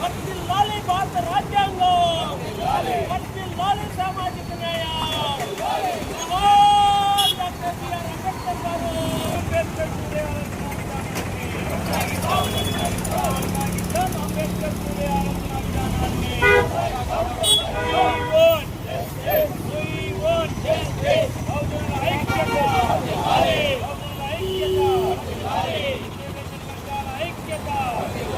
వర్ధిల్లాలి భారత రాజ్యాంగం వర్ధిల్లాలి సామాజిక న్యాయం జోహార్ డాక్టర్ బిఆర్ అంబేద్కర్ గారు అంబేద్కర్ అంబేద్కర్ ఐక్యత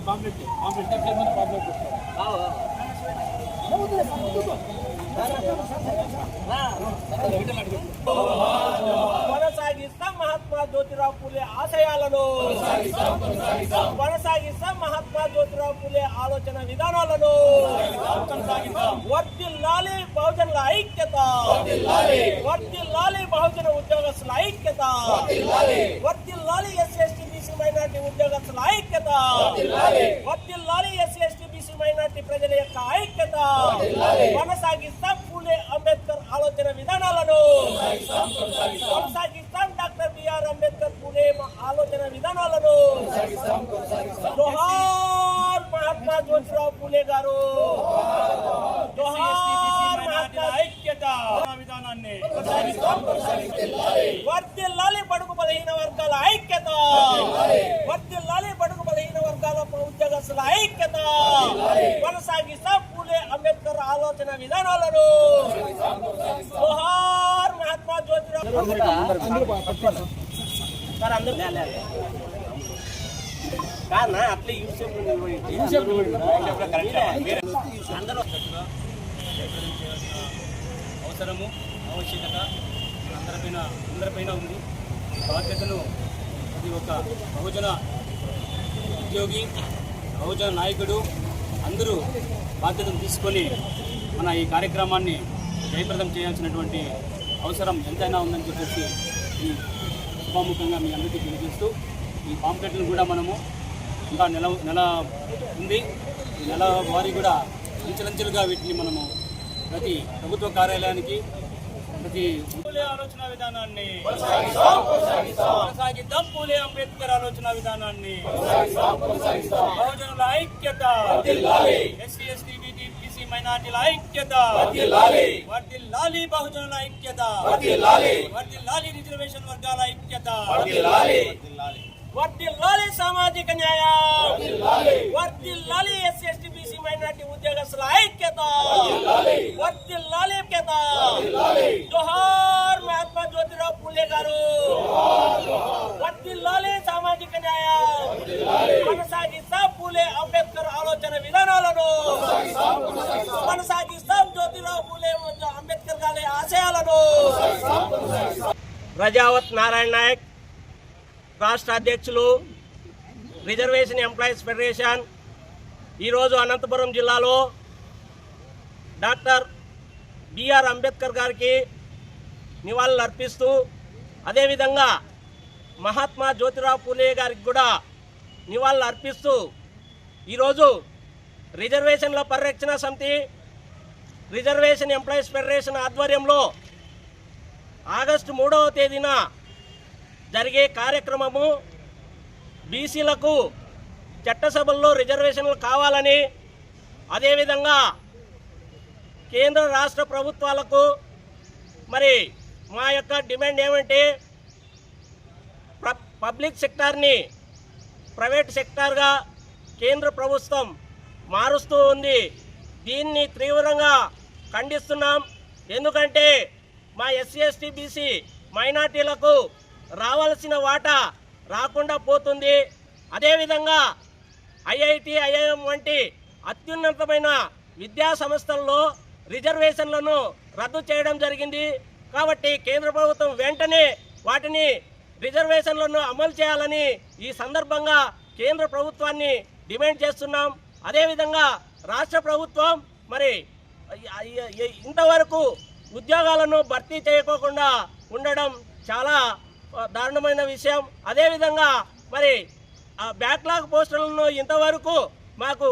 బాంబెట్టి బాంబెట్టి బాంబెట్టి బాంబెట్టి కొనసాగిస్తాం మహాత్మా జ్యోతిరావు పూలే ఆశయాలను. కొనసాగిస్తాం మహాత్మా జ్యోతిరావు పూలే ఆలోచన విధానాలను. వర్తిల్లాలి బహుజనుల ఐక్యత. వర్తిల్లాలి బహుజన ఉద్యోగస్తుల ఐక్యత. వర్తిల్లాలి ఎస్సీ బీసీ మైనార్టీ ఉద్యోగస్తుల ఐక్యత. వర్తిల్లాలి మైనార్టీ ప్రజల యొక్క ఐక్యత. కొనసాగిస్తాం పూలే అంబేద్కర్ ఆలోచన విధానాలను. కొనసాగిస్తాం డాక్టర్ బిఆర్ అంబేద్కర్ పూలే ఆలోచన విధానాలను. జోహార్ మహాత్మా జ్యోతిరావు పూలే గారు. జోహార్ మహాత్మా ఐక్యత. విధానాన్ని వర్దిల్లాలి బడుగు బలహీన వర్గాల ఐక్యత వర్దిల్లాలి బడుగు బలహీన వర్గాల ఐక్యత. కొనసాగిస్తాం పూలే అంబేద్కర్ ఆలోచన విధానాలను. జోహార్ మహాత్మా జ్యోతిరావు సార్ అందరూ కాదన్నా అట్లే యూసేఫ్ అందరూ అవసరము ఆవశ్యకత అందరిపైన అందరిపైన ఉంది. బాధ్యతను అది ఒక బహుజన ఉద్యోగి బహుజన నాయకుడు అందరూ బాధ్యతను తీసుకొని మన ఈ కార్యక్రమాన్ని జయప్రదం చేయాల్సినటువంటి అవసరం ఎంతైనా ఉందని చెప్పేసి ఈ సభాముఖంగా మీ అందరికీ తెలియజేస్తూ ఈ పాంప్లెట్లను కూడా మనము ఇంకా నెల నెల ఉంది. ఈ నెల వారి కూడా అంచెలంచెలుగా వీటిని మనము ప్రతి ప్రభుత్వ కార్యాలయానికి ప్రతి పూలే ఆలోచన విధానాన్ని కొనసాగిద్దాం పూలే అంబేద్కర్ ఆలోచన విధానాన్ని బహుజనుల ఐక్యత ఎస్సీ ఎస్టీ బీటీ బీసీ మైనార్టీల ఐక్యత వర్దిల్లాలి బహుజనుల ఐక్యత వర్దిల్లాలి రిజర్వేషన్ వర్గాల ఐక్యత వర్దిల్లాలి సామాజిక న్యాయం. వర్దిల్లాలి ఎస్సీ ఎస్టీ బీసీ మైనార్టీ ఉద్యోగస్తుల ఐక్యత. వర్దిల్లాలి ఐక్యత జోహార్ మహాత్మా జ్యోతిరావు పూలే గారు. వర్దిల్లాలి సామాజిక న్యాయం. కొనసాగిస్తాం పూలే అంబేద్కర్ ఆలోచన విధానాలను. కొనసాగిస్తాం జ్యోతిరావు పూలే అంబేద్కర్ గారి ఆశ ఆశయాలను. ప్రజావత్ నారాయణ నాయక్ రాష్ట్ర అధ్యక్షులు రిజర్వేషన్ ఎంప్లాయీస్ ఫెడరేషన్ ఈరోజు అనంతపురం జిల్లాలో డాక్టర్ బిఆర్ అంబేద్కర్ గారికి నివాళులు అర్పిస్తూ అదేవిధంగా మహాత్మా జ్యోతిరావు పూలే గారికి కూడా నివాళులు అర్పిస్తూ ఈరోజు రిజర్వేషన్ల పరిరక్షణ సమితి రిజర్వేషన్ ఎంప్లాయీస్ ఫెడరేషన్ ఆధ్వర్యంలో ఆగస్టు మూడవ తేదీన జరిగే కార్యక్రమము బీసీలకు చట్టసభల్లో రిజర్వేషన్లు కావాలని అదేవిధంగా కేంద్ర రాష్ట్ర ప్రభుత్వాలకు మరి మా యొక్క డిమాండ్ ఏమంటే పబ్లిక్ సెక్టార్ని ప్రైవేట్ సెక్టార్గా కేంద్ర ప్రభుత్వం మారుస్తూ ఉంది. దీన్ని తీవ్రంగా ఖండిస్తున్నాం. ఎందుకంటే మా ఎస్సీ ఎస్టీ బీసీ మైనార్టీలకు రావాల్సిన వాటా రాకుండా పోతుంది. అదేవిధంగా ఐఐటి ఐఐఎం వంటి అత్యున్నతమైన విద్యా సంస్థల్లో రిజర్వేషన్లను రద్దు చేయడం జరిగింది. కాబట్టి కేంద్ర ప్రభుత్వం వెంటనే వాటిని రిజర్వేషన్లను అమలు చేయాలని ఈ సందర్భంగా కేంద్ర ప్రభుత్వాన్ని డిమాండ్ చేస్తున్నాం. అదేవిధంగా రాష్ట్ర ప్రభుత్వం మరి ఇంతవరకు ఉద్యోగాలను భర్తీ చేయకోకుండా ఉండడం చాలా దారుణమైన విషయం. అదేవిధంగా మరి ఆ బ్యాక్లాగ్ పోస్టులను ఇంతవరకు మాకు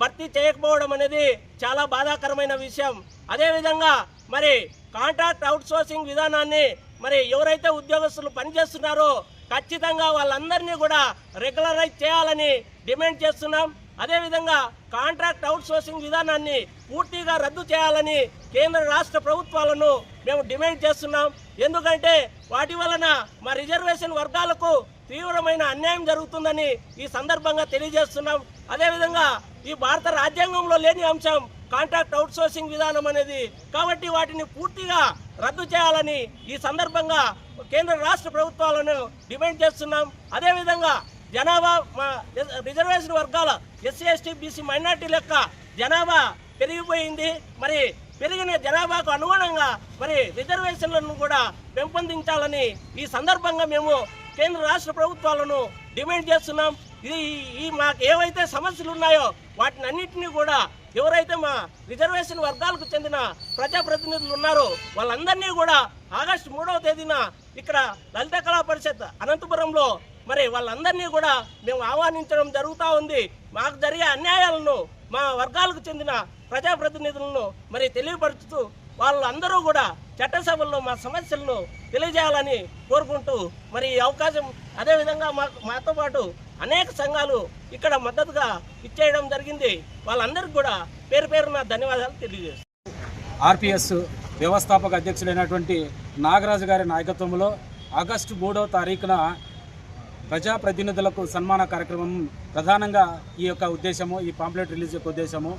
భర్తీ చేయకపోవడం అనేది చాలా బాధాకరమైన విషయం. అదేవిధంగా మరి కాంట్రాక్ట్ అవుట్సోర్సింగ్ విధానాన్ని మరి ఎవరైతే ఉద్యోగస్తులు పనిచేస్తున్నారో ఖచ్చితంగా వాళ్ళందరినీ కూడా రెగ్యులరైజ్ చేయాలని డిమాండ్ చేస్తున్నాం. అదేవిధంగా కాంట్రాక్ట్ అవుట్ సోర్సింగ్ విధానాన్ని పూర్తిగా రద్దు చేయాలని కేంద్ర రాష్ట్ర ప్రభుత్వాలను మేము డిమాండ్ చేస్తున్నాం. ఎందుకంటే వాటి వలన మా రిజర్వేషన్ వర్గాలకు తీవ్రమైన అన్యాయం జరుగుతుందని ఈ సందర్భంగా తెలియజేస్తున్నాం. అదేవిధంగా ఈ భారత రాజ్యాంగంలో లేని అంశం కాంట్రాక్ట్ అవుట్ సోర్సింగ్ విధానం అనేది. కాబట్టి వాటిని పూర్తిగా రద్దు చేయాలని ఈ సందర్భంగా కేంద్ర రాష్ట్ర ప్రభుత్వాలను డిమాండ్ చేస్తున్నాం. అదేవిధంగా జనాభా మా రిజర్వేషన్ వర్గాల ఎస్సీ ఎస్టీ బీసీ మైనార్టీల యొక్క జనాభా పెరిగిపోయింది. మరి పెరిగిన జనాభాకు అనుగుణంగా మరి రిజర్వేషన్లను కూడా పెంపొందించాలని ఈ సందర్భంగా మేము కేంద్ర రాష్ట్ర ప్రభుత్వాలను డిమాండ్ చేస్తున్నాం. ఇది ఈ మాకు ఏవైతే సమస్యలు ఉన్నాయో వాటిని అన్నింటినీ కూడా ఎవరైతే మా రిజర్వేషన్ వర్గాలకు చెందిన ప్రజాప్రతినిధులు ఉన్నారో వాళ్ళందరినీ కూడా ఆగస్టు మూడవ తేదీన ఇక్కడ లలిత కళా పరిషత్ అనంతపురంలో మరి వాళ్ళందరినీ కూడా మేము ఆహ్వానించడం జరుగుతూ ఉంది. మాకు జరిగే అన్యాయాలను మా వర్గాలకు చెందిన ప్రజాప్రతినిధులను మరి తెలియపరుచుతూ వాళ్ళందరూ కూడా చట్టసభల్లో మా సమస్యలను తెలియజేయాలని కోరుకుంటూ మరి ఈ అవకాశం అదేవిధంగా మా మాతో పాటు అనేక సంఘాలు ఇక్కడ మద్దతుగా ఇచ్చేయడం జరిగింది. వాళ్ళందరికీ కూడా పేరు పేరున ధన్యవాదాలు తెలియజేస్తాను ఆర్పిఎస్ వ్యవస్థాపక అధ్యక్షులైనటువంటి నాగరాజు గారి నాయకత్వంలో ఆగస్టు మూడవ తారీఖున ప్రజాప్రతినిధులకు సన్మాన కార్యక్రమం ప్రధానంగా ఈ యొక్క ఉద్దేశము ఈ పాంప్లెట్ రిలీజ్ యొక్క ఉద్దేశము.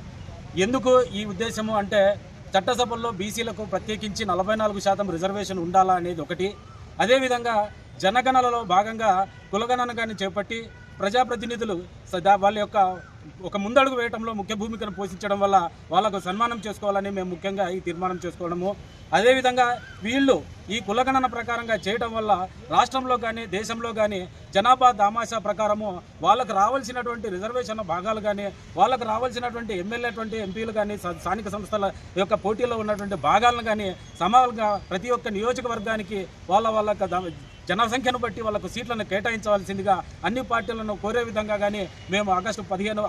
ఎందుకు ఈ ఉద్దేశము అంటే చట్టసభల్లో బీసీలకు ప్రత్యేకించి నలభై నాలుగు శాతం రిజర్వేషన్ ఉండాలా అనేది ఒకటి. అదేవిధంగా జనగణనలో భాగంగా కులగణనగాన్ని చేపట్టి ప్రజాప్రతినిధులు వాళ్ళ యొక్క ఒక ముందడుగు వేయడంలో ముఖ్య భూమికను పోషించడం వల్ల వాళ్ళకు సన్మానం చేసుకోవాలని మేము ముఖ్యంగా ఈ తీర్మానం చేసుకోవడము. అదేవిధంగా వీళ్ళు ఈ కులగణన ప్రకారంగా చేయడం వల్ల రాష్ట్రంలో కానీ దేశంలో కానీ జనాభా దామాషా ప్రకారము వాళ్ళకు రావాల్సినటువంటి రిజర్వేషన్ భాగాలు కానీ వాళ్ళకు రావాల్సినటువంటి ఎమ్మెల్యేటువంటి ఎంపీలు కానీ స్థానిక సంస్థల యొక్క పోటీలో ఉన్నటువంటి భాగాలను కానీ సమానంగా ప్రతి ఒక్క నియోజకవర్గానికి వాళ్ళ వాళ్ళ జనసంఖ్యను బట్టి వాళ్ళకు సీట్లను కేటాయించవలసిందిగా అన్ని పార్టీలను కోరే విధంగా కానీ మేము ఆగస్టు పదిహేను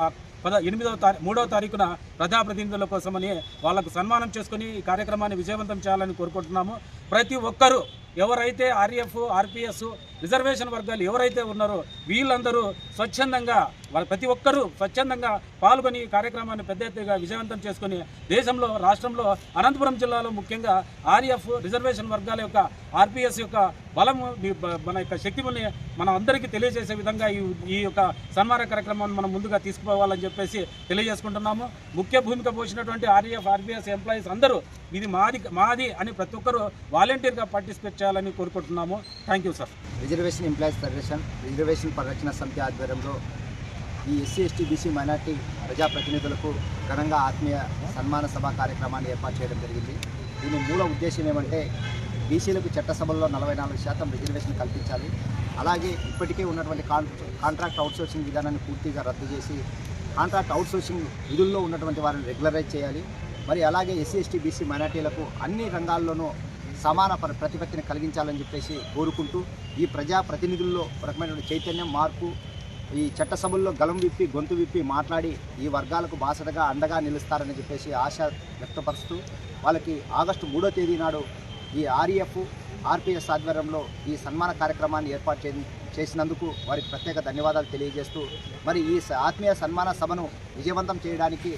పద ఎనిమిదవ తారీ మూడవ తారీఖున ప్రజాప్రతినిధుల కోసమని వాళ్ళకు సన్మానం చేసుకుని ఈ కార్యక్రమాన్ని విజయవంతం చేయాలని కోరుకుంటున్నాము. ప్రతి ఒక్కరూ ఎవరైతే ఆర్ఎఫ్ ఆర్పిఎస్ రిజర్వేషన్ వర్గాలు ఎవరైతే ఉన్నారో వీళ్ళందరూ స్వచ్ఛందంగా వాళ్ళు ప్రతి ఒక్కరూ స్వచ్ఛందంగా పాల్గొని కార్యక్రమాన్ని పెద్ద ఎత్తుగా విజయవంతం చేసుకుని దేశంలో రాష్ట్రంలో అనంతపురం జిల్లాలో ముఖ్యంగా ఆర్ఎఫ్ రిజర్వేషన్ వర్గాల యొక్క ఆర్పిఎస్ యొక్క బలము మన యొక్క శక్తిని మనం అందరికీ తెలియజేసే విధంగా ఈ ఈ యొక్క సన్మాన కార్యక్రమాన్ని మనం ముందుగా తీసుకుపోవాలని చెప్పేసి తెలియజేసుకుంటున్నాము. ముఖ్య భూమిక పోసినటువంటి ఆర్ఎఫ్ ఆర్బీఎస్ ఎంప్లాయీస్ అందరూ ఇది మాది మాది అని ప్రతి ఒక్కరూ వాలంటీర్గా పార్టిసిపేట్ చేయాలని కోరుకుంటున్నాము. Thank you sir. Reservation employees federation reservation పరిరక్షణ సమితి ఆధ్వర్యంలో ఈ ఎస్సీ ఎస్టీ బీసీ మైనార్టీ ప్రజాప్రతినిధులకు ఘనంగా ఆత్మీయ సన్మాన సభ కార్యక్రమాన్ని ఏర్పాటు చేయడం జరిగింది. దీని మూల ఉద్దేశం ఏమంటే బీసీలకు చట్టసభల్లో నలభై నాలుగు శాతం రిజర్వేషన్ కల్పించాలి. అలాగే ఇప్పటికే ఉన్నటువంటి కాంట్రాక్ట్ అవుట్సోర్సింగ్ విధానాన్ని పూర్తిగా రద్దు చేసి కాంట్రాక్ట్ అవుట్సోర్సింగ్ విధుల్లో ఉన్నటువంటి వారిని రెగ్యులరైజ్ చేయాలి. మరి అలాగే ఎస్సీ ఎస్టీ బీసీ మైనార్టీలకు అన్ని రంగాల్లోనూ సమాన ప్రతిపత్తిని కలిగించాలని చెప్పేసి కోరుకుంటూ ఈ ప్రజా ప్రతినిధుల్లో ఒక రకమైనటువంటి చైతన్యం మార్పు ఈ చట్టసభల్లో గలం విప్పి గొంతు విప్పి మాట్లాడి ఈ వర్గాలకు బాసటగా అండగా నిలుస్తారని చెప్పేసి ఆశ వ్యక్తపరుస్తూ వాళ్ళకి ఆగస్టు మూడో తేదీ నాడు ఈ ఆర్ఈఎఫ్ ఆర్పిఎస్ ఆధ్వర్యంలో ఈ సన్మాన కార్యక్రమాన్ని ఏర్పాటు చే చేసినందుకు వారికి ప్రత్యేక ధన్యవాదాలు తెలియజేస్తూ మరి ఈ ఆత్మీయ సన్మాన సభను విజయవంతం చేయడానికి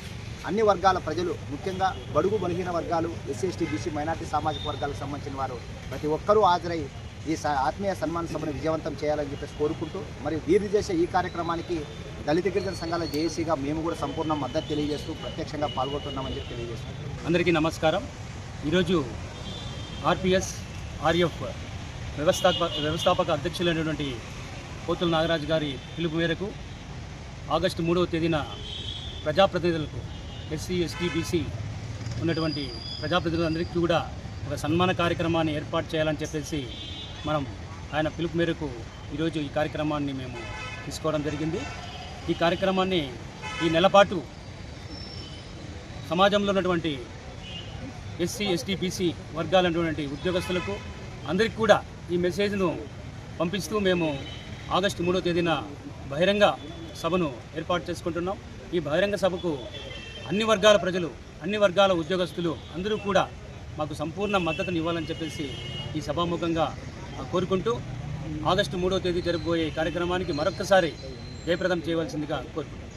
అన్ని వర్గాల ప్రజలు ముఖ్యంగా బడుగు బలహీన వర్గాలు ఎస్సీ ఎస్టీ బీసీ మైనార్టీ సామాజిక వర్గాలకు సంబంధించిన వారు ప్రతి ఒక్కరూ హాజరై ఈ స- ఆత్మీయ సన్మాన సభను విజయవంతం చేయాలని చెప్పేసి కోరుకుంటూ మరి వీరు చేసే ఈ కార్యక్రమానికి దళిత గిరిజన సంఘాల జేఏసీగా మేము కూడా సంపూర్ణ మద్దతు తెలియజేస్తూ ప్రత్యక్షంగా పాల్గొంటున్నామని చెప్పి తెలియజేస్తున్నాం అందరికీ నమస్కారం. ఈరోజు ఆర్పిఎస్ ఆర్ఎఫ్ వ్యవస్థాపక వ్యవస్థాపక అధ్యక్షులైనటువంటి పోతుల నాగరాజు గారి పిలుపు మేరకు ఆగస్టు మూడవ తేదీన ప్రజాప్రతినిధులకు ఎస్సీ ఎస్టీ బీసీ ఉన్నటువంటి ప్రజాప్రతినిధులందరికీ కూడా ఒక సన్మాన కార్యక్రమాన్ని ఏర్పాటు చేయాలని చెప్పేసి మనం ఆయన పిలుపు మేరకు ఈరోజు ఈ కార్యక్రమాన్ని మేము తీసుకోవడం జరిగింది. ఈ కార్యక్రమాన్ని ఈ నెలపాటు సమాజంలో ఉన్నటువంటి ఎస్సీ ఎస్టీ బీసీ వర్గాలైనటువంటి ఉద్యోగస్తులకు అందరికీ కూడా ఈ మెసేజ్ను పంపిస్తూ మేము ఆగస్టు మూడో తేదీన బహిరంగ సభను ఏర్పాటు చేసుకుంటున్నాం. ఈ బహిరంగ సభకు అన్ని వర్గాల ప్రజలు అన్ని వర్గాల ఉద్యోగస్తులు అందరూ కూడా మాకు సంపూర్ణ మద్దతును ఇవ్వాలని చెప్పేసి ఈ సభాముఖంగా కోరుకుంటూ ఆగస్టు మూడో తేదీ జరగబోయే కార్యక్రమానికి మరొక్కసారి జయప్రదం చేయవలసిందిగా కోరుకుంటున్నాను.